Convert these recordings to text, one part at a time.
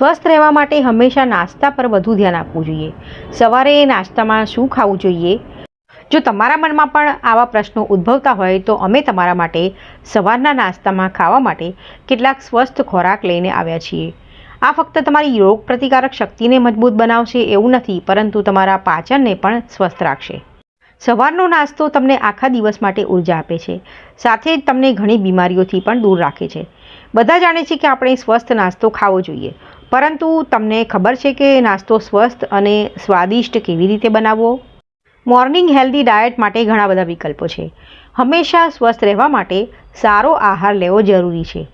સ્વસ્થ રહેવા માટે હંમેશા નાસ્તા પર વધુ ધ્યાન આપવું જોઈએ. સવારે નાસ્તામાં શું ખાવું જોઈએ? જો તમારા મનમાં પણ આવા પ્રશ્નો ઉદ્ભવતા હોય, તો અમે તમારા માટે સવારના નાસ્તામાં ખાવા માટે કેટલાક સ્વસ્થ ખોરાક લઈને આવ્યા છીએ. આ ફક્ત તમારી રોગ પ્રતિકારક શક્તિને મજબૂત બનાવશે એવું નથી, પરંતુ તમારા પાચનને પણ સ્વસ્થ રાખશે. સવારનો નાસ્તો તમને આખા દિવસ માટે ઊર્જા આપે છે. સાથે જ તમને ઘણી બીમારીઓથી પણ દૂર રાખે છે. બધા જાણે છે કે આપણે સ્વસ્થ નાસ્તો ખાવો જોઈએ. પરંતુ તમને ખબર છે કે નાસ્તો સ્વસ્થ અને સ્વાદિષ્ટ કેવી રીતે બનાવવો? મોર્નિંગ હેલ્ધી ડાયટ માટે ઘણા બધા વિકલ્પો છે. હંમેશા સ્વસ્થ રહેવા માટે સારો આહાર લેવો જરૂરી છે.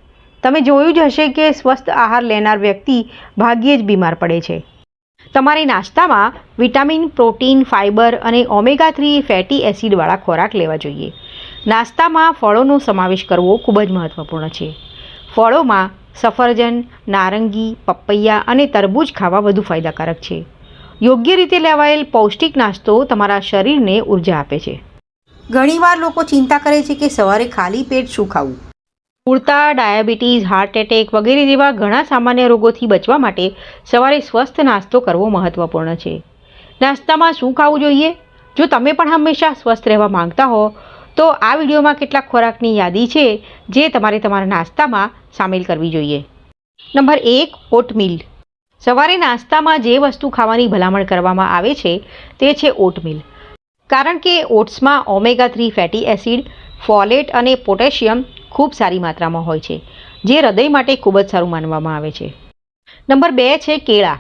તમે જોયું જ હશે કે સ્વસ્થ આહાર લેનાર વ્યક્તિ ભાગ્યે જ બીમાર પડે છે. તમારે નાસ્તામાં વિટામિન, પ્રોટીન, ફાઇબર અને ઓમેગા થ્રી ફેટી એસિડવાળા ખોરાક લેવા જોઈએ. નાસ્તામાં ફળોનો સમાવેશ કરવો ખૂબ જ મહત્ત્વપૂર્ણ છે. ફળોમાં સફરજન, નારંગી, પપૈયા અને તરબૂચ ખાવા વધુ ફાયદાકારક છે. યોગ્ય રીતે લેવાયેલ પૌષ્ટિક નાસ્તો તમારા શરીરને ઊર્જા આપે છે. ઘણીવાર લોકો ચિંતા કરે છે કે સવારે ખાલી પેટ શું ખાવું? પૂરતા ડાયાબિટીસ હાર્ટ એટેક વગેરે જેવા ઘણા સામાન્ય રોગોથી બચવા માટે સવારે સ્વસ્થ નાસ્તો કરવો મહત્ત્વપૂર્ણ છે. નાસ્તામાં શું ખાવું જોઈએ? જો તમે પણ હંમેશા સ્વસ્થ રહેવા માંગતા હો, તો આ વિડીયોમાં કેટલાક ખોરાકની યાદી છે જે તમારે તમારા નાસ્તામાં સામેલ કરવી જોઈએ. નંબર એક, ઓટમીલ. સવારે નાસ્તામાં જે વસ્તુ ખાવાની ભલામણ કરવામાં આવે છે, તે છે ઓટમીલ. કારણ કે ઓટ્સમાં omega three fatty acid, folate અને પોટેશિયમ ખૂબ સારી માત્રામાં હોય છે, જે હૃદય માટે ખૂબ જ સારું માનવામાં આવે છે. નંબર બે છે કેળા.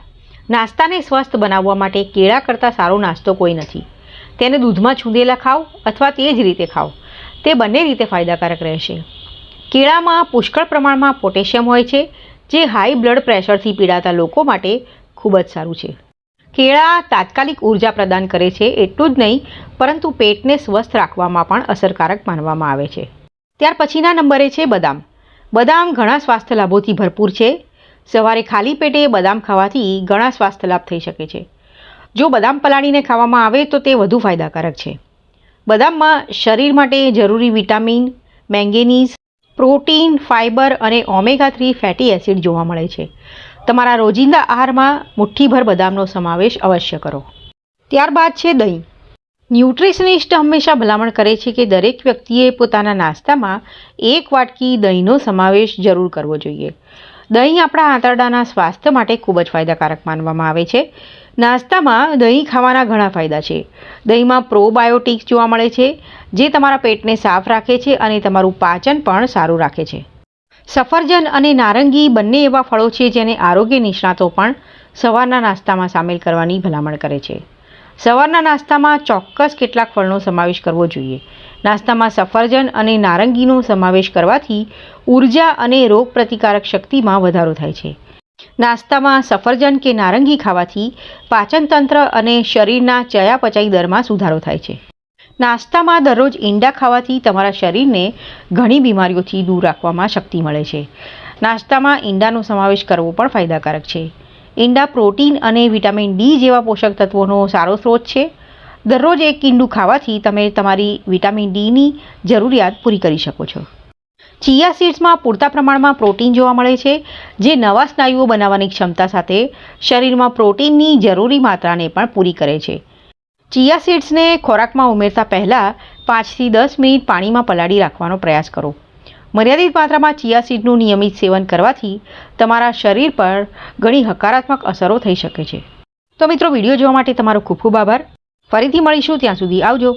નાસ્તાને સ્વસ્થ બનાવવા માટે કેળા કરતાં સારો નાસ્તો કોઈ નથી. તેને દૂધમાં છૂંદેલા ખાઓ અથવા તે જ રીતે ખાઓ. તે બંને રીતે ફાયદાકારક રહેશે. કેળામાં પુષ્કળ પ્રમાણમાં પોટેશિયમ હોય છે, જે હાઈ બ્લડ પ્રેશરથી પીડાતા લોકો માટે ખૂબ જ સારું છે. કેળા તાત્કાલિક ઊર્જા પ્રદાન કરે છે એટલું જ નહીં, પરંતુ પેટને સ્વસ્થ રાખવામાં પણ અસરકારક માનવામાં આવે છે. ત્યાર પછીના નંબરે છે બદામ. બદામ ઘણા સ્વાસ્થ્ય લાભોથી ભરપૂર છે. સવારે ખાલી પેટે બદામ ખાવાથી ઘણા સ્વાસ્થ્ય લાભ થઈ શકે છે. જો બદામ પલાળીને ખાવામાં આવે તો તે વધુ ફાયદાકારક છે. બદામમાં શરીર માટે જરૂરી વિટામિન, મેંગેનીઝ, પ્રોટીન, ફાઇબર અને ઓમેગા થ્રી ફેટી એસિડ જોવા મળે છે. તમારા રોજિંદા આહારમાં મુઠ્ઠીભર બદામનો સમાવેશ અવશ્ય કરો. ત્યારબાદ છે દહીં. ન્યુટ્રિશનિસ્ટ હંમેશા ભલામણ કરે છે કે દરેક વ્યક્તિએ પોતાના નાસ્તામાં એક વાટકી દહીંનો સમાવેશ જરૂર કરવો જોઈએ. દહીં આપણા આંતરડાના સ્વાસ્થ્ય માટે ખૂબ જ ફાયદાકારક માનવામાં આવે છે. નાસ્તામાં દહીં ખાવાના ઘણા ફાયદા છે. દહીંમાં પ્રોબાયોટિક્સ જોવા મળે છે, જે તમારા પેટને સાફ રાખે છે અને તમારું પાચન પણ સારું રાખે છે. સફરજન અને નારંગી બંને એવા ફળો છે જેને આરોગ્ય નિષ્ણાતો પણ સવારના નાસ્તામાં સામેલ કરવાની ભલામણ કરે છે. સવારના નાસ્તામાં ચોક્કસ કેટલાક ફળનો સમાવેશ કરવો જોઈએ. નાસ્તામાં સફરજન અને નારંગીનો સમાવેશ કરવાથી ઊર્જા અને રોગ પ્રતિકારક શક્તિમાં વધારો થાય છે. નાસ્તામાં સફરજન કે નારંગી ખાવાથી પાચનતંત્ર અને શરીરના ચયાપચય દરમાં સુધારો થાય છે. નાસ્તામાં દરરોજ ઈંડા ખાવાથી તમારા શરીરને ઘણી બીમારીઓથી દૂર રાખવામાં શક્તિ મળે છે. નાસ્તામાં ઈંડાનો સમાવેશ કરવો પણ ફાયદાકારક છે. ઈંડા, પ્રોટીન અને વિટામિન ડી જેવા પોષક તત્વોનો સારો સ્ત્રોત છે. દરરોજ એક ઈંડું ખાવાથી તમે તમારી વિટામિન ડીની જરૂરિયાત પૂરી કરી શકો છો. ચિયા સીડ્સમાં પૂરતા પ્રમાણમાં પ્રોટીન જોવા મળે છે, જે નવા સ્નાયુઓ બનાવવાની ક્ષમતા સાથે શરીરમાં પ્રોટીનની જરૂરી માત્રાને પણ પૂરી કરે છે. ચિયા સીડ્સને ખોરાકમાં ઉમેરતા પહેલાં પાંચથી દસ મિનિટ પાણીમાં પલાળી રાખવાનો પ્રયાસ કરો. મર્યાદિત માત્રામાં ચિયા સીડનું નિયમિત સેવન કરવાથી તમારા શરીર પર ઘણી હકારાત્મક અસરો થઈ શકે છે. તો મિત્રો, વીડિયો જોવા માટે તમારો ખૂબ ખૂબ આભાર. ફરીથી મળીશું, ત્યાં સુધી આવજો.